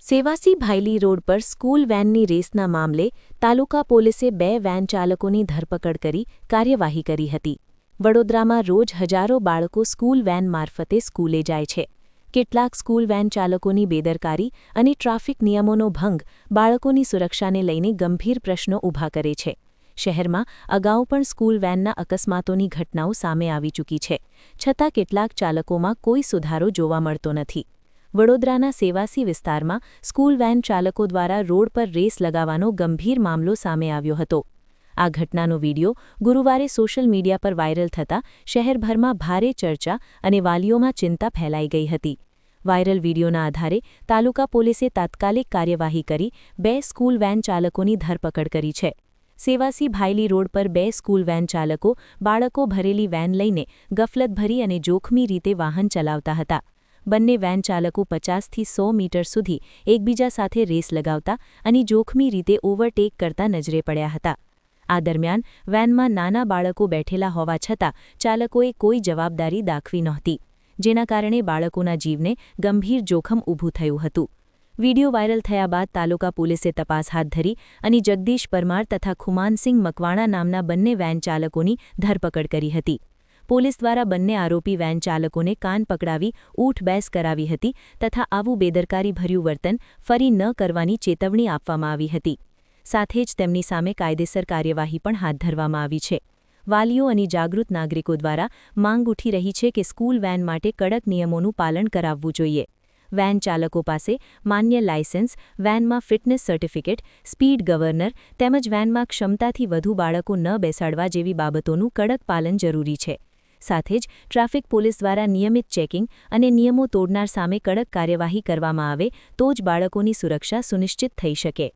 સેવાસી ભાયલી road પર school વેનની રેસના મામલે તાલુકા પોલીસે બે વેન ચાલકોની ધરપકડ કરી કાર્યવાહી કરી હતી. વડોદરામાં રોજ હજારો બાળકો સ્કૂલ વેન મારફતે સ્કૂલે જાય છે. કેટલાક સ્કૂલ વેન ચાલકોની બેદરકારી અને ટ્રાફિક નિયમોનો ભંગ બાળકોની સુરક્ષાને લઈને ગંભીર પ્રશ્નો ઊભા કરે છે. શહેરમાં અગાઉ પણ સ્કૂલ વેનના અકસ્માતોની ઘટનાઓ સામે આવી ચૂકી છે, છતાં કેટલાક ચાલકોમાં કોઈ સુધારો જોવા મળતો નથી. વડોદરાના સેવાસી વિસ્તારમાં સ્કૂલ વેન ચાલકો દ્વારા રોડ પર રેસ લગાવવાનો ગંભીર મામલો સામે આવ્યો હતો. આ ઘટનાનો વીડિયો ગુરુવારે સોશિયલ મીડિયા પર વાયરલ થતાં શહેરભરમાં ભારે ચર્ચા અને વાલીઓમાં ચિંતા ફેલાઈ ગઈ હતી. વાયરલ વીડિયોના આધારે તાલુકા પોલીસે તાત્કાલિક કાર્યવાહી કરી બે સ્કૂલ વેન ચાલકોની ધરપકડ કરી છે. સેવાસી ભાયલી રોડ પર બે સ્કૂલ વેન ચાલકો, બાળકો ભરેલી વેન લઈને ગફલતભરી અને જોખમી રીતે વાહન ચલાવતા હતા. બંને વેન ચાલકો પચાસથી સો મીટર સુધી એકબીજા સાથે રેસ લગાવતા અને જોખમી રીતે ઓવરટેક કરતા નજરે પડ્યા હતા. આ દરમિયાન વેનમાં નાના બાળકો બેઠેલા હોવા છતાં ચાલકોએ કોઈ જવાબદારી દાખવી નહોતી, જેના કારણે બાળકોના જીવને ગંભીર જોખમ ઊભું થયું હતું. વિડિયો વાયરલ થયા બાદ તાલુકા પોલીસે તપાસ હાથ ધરી અને જગદીશ પરમાર તથા ખુમાનસિંહ મકવાણા નામના બંને વેન ચાલકોની ધરપકડ કરી હતી. પોલીસ દ્વારા બંને આરોપી વેન ચાલકોને કાન પકડાવી ઊઠ બેસ કરાવી હતી તથા આવું બેદરકારીભર્યું વર્તન ફરી ન કરવાની ચેતવણી આપવામાં આવી હતી. સાથે જ તેમની સામે કાયદેસર કાર્યવાહી પણ હાથ ધરવામાં આવી છે. વાલીઓ અને જાગૃત નાગરિકો દ્વારા માંગ ઉઠી રહી છે કે સ્કૂલ વેન માટે કડક નિયમોનું પાલન કરાવવું જોઈએ. વેન ચાલકો પાસે માન્ય લાયસન્સ, વેનમાં ફિટનેસ સર્ટિફિકેટ, સ્પીડ ગવર્નર તેમજ વેનમાં ક્ષમતાથી વધુ બાળકો ન બેસાડવા જેવી બાબતોનું કડક પાલન જરૂરી છે. સાથે જ ટ્રાફિક પોલીસ દ્વારા નિયમિત ચેકિંગ અને નિયમો તોડનાર સામે કડક કાર્યવાહી કરવામાં આવે તો જ બાળકોની સુરક્ષા સુનિશ્ચિત થઈ શકે.